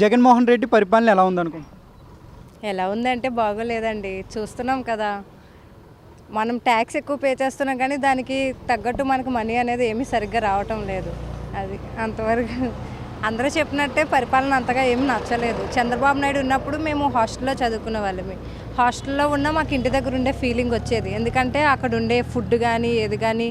జగన్మోహన్ రెడ్డి పరిపాలన ఎలా ఉందనుకుంటున్నారు ఎలా ఉందంటే బాగోలేదండి. చూస్తున్నాం కదా. మనం ట్యాక్స్ ఎక్కువ పే చేస్తున్నాం కానీ దానికి తగ్గట్టు మనకు మనీ అనేది ఏమీ సరిగ్గా రావటం లేదు. అది అంతవరకు అందరూ చెప్పినట్టే పరిపాలన అంతగా ఏమీ నచ్చలేదు. చంద్రబాబు నాయుడు ఉన్నప్పుడు మేము హాస్టల్లో చదువుకునే వాళ్ళమే. హాస్టల్లో ఉన్న మాకు ఇంటి దగ్గర ఉండే ఫీలింగ్ వచ్చేది. ఎందుకంటే అక్కడ ఉండే ఫుడ్ కానీ ఏది కానీ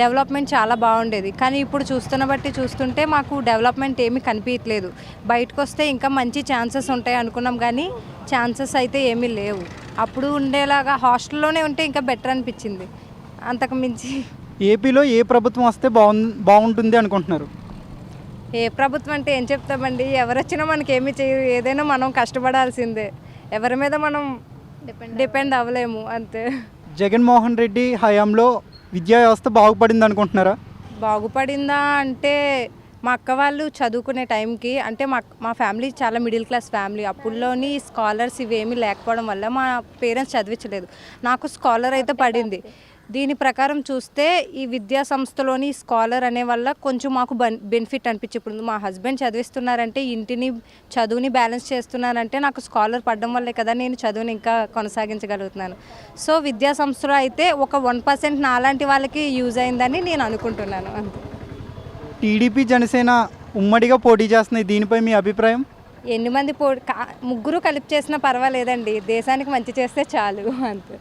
డెవలప్మెంట్ చాలా బాగుండేది. కానీ ఇప్పుడు చూస్తున్న బట్టి చూస్తుంటే మాకు డెవలప్మెంట్ ఏమీ కనిపించట్లేదు బయటకు వస్తే ఇంకా మంచి ఛాన్సెస్ ఉంటాయి అనుకున్నాం కానీ ఛాన్సెస్ అయితే ఏమీ లేవు. అప్పుడు ఉండేలాగా హాస్టల్లోనే ఉంటే ఇంకా బెటర్ అనిపించింది. అంతకు మించి ఏపీలో ఏ ప్రభుత్వం వస్తే బాగుంటుంది అనుకుంటున్నారు? ఏ ప్రభుత్వం అంటే ఏం చెప్తామండి? ఎవరు వచ్చినా మనకి ఏమీ చేయరు. ఏదైనా మనం కష్టపడాల్సిందే. ఎవరి మీద మనం డిపెండ్ అవ్వలేము అంతే. జగన్మోహన్ రెడ్డి హయాంలో విద్యా వ్యవస్థ బాగుపడింది అనుకుంటున్నారా? బాగుపడిందా అంటే మా అక్క వాళ్ళు చదువుకునే టైంకి అంటే మా మా ఫ్యామిలీ చాలా మిడిల్ క్లాస్ ఫ్యామిలీ. అప్పుల్లోని స్కాలర్స్ ఇవేమీ లేకపోవడం వల్ల మా పేరెంట్స్ చదివించలేదు. నాకు స్కాలర్ అయితే పడింది. దీని ప్రకారం చూస్తే ఈ విద్యా సంస్థలోని స్కాలర్ అనే వల్ల కొంచెం మాకు బెన్ బెనిఫిట్ అనిపించి ఇప్పుడు మా హస్బెండ్ చదివిస్తున్నారంటే ఇంటిని చదువుని బ్యాలెన్స్ చేస్తున్నారంటే నాకు స్కాలర్ పడడం వల్లే కదా నేను చదువుని ఇంకా కొనసాగించగలుగుతున్నాను. సో విద్యా సంస్థలో అయితే ఒక వన్ పర్సెంట్ నాలాంటి వాళ్ళకి యూజ్ అయిందని నేను అనుకుంటున్నాను. టీడీపీ జనసేన ఉమ్మడిగా పోటీ చేస్తున్నాయి. దీనిపై మీ అభిప్రాయం? ఎన్ని మంది పో ముగ్గురు కలిపి చేసినా పర్వాలేదండి. దేశానికి మంచి చేస్తే చాలు. అంతే.